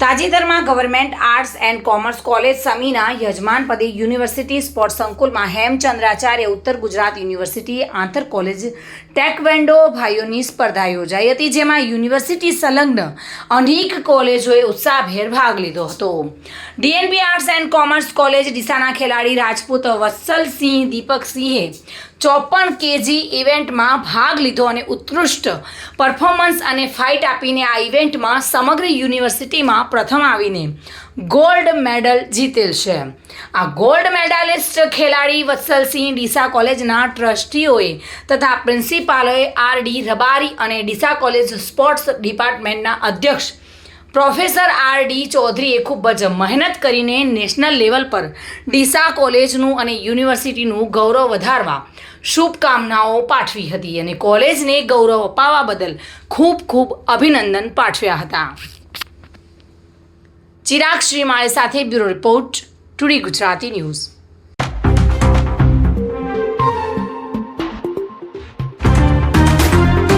તાજેતરમાં government arts and commerce college સમીના યજમાનપદે university sports સંકુલમાં હેમચંદ્રાચાર્ય ઉત્તર ગુજરાત યુનિવર્સિટી આંતર કોલેજ ટેકવેન્ડો ભાઈઓની સ્પર્ધા યોજાઈ હતી, જેમાં યુનિવર્સિટી સંલગ્ન અનેક કોલેજોએ ઉત્સાહભેર ભાગ લીધો હતો. DNB arts and commerce college ડીસાના ખેલાડી રાજપૂત વત્સલસિંહ દીપકસિંહે ચોપન કેજી ઇવેન્ટમાં ભાગ લીધો અને ઉત્કૃષ્ટ પરફોર્મન્સ અને ફાઇટ આપીને આ ઇવેન્ટમાં સમગ્ર યુનિવર્સિટીમાં પ્રથમ આવીને ગોલ્ડ મેડલ જીતેલ છે આ ગોલ્ડ મેડાલિસ્ટ ખેલાડી વત્સલસિંહ ડીસા કોલેજના ટ્રસ્ટીઓએ તથા પ્રિન્સિપાલોએ આર ડી રબારી અને ડીસા કોલેજ સ્પોર્ટ્સ ડિપાર્ટમેન્ટના અધ્યક્ષ પ્રોફેસર આર ડી ચૌધરીએ ખૂબ જ મહેનત કરીને નેશનલ લેવલ પર ડીસા કોલેજનું અને યુનિવર્સિટીનું ગૌરવ વધારવા શુભકામનાઓ પાઠવી હતી અને કોલેજને ગૌરવ અપાવવા બદલ ખૂબ ખૂબ અભિનંદન પાઠવ્યા હતા. ચિરાગ શ્રીમાળે સાથે બ્યુરો રિપોર્ટ ટુડી ગુજરાતી ન્યૂઝ.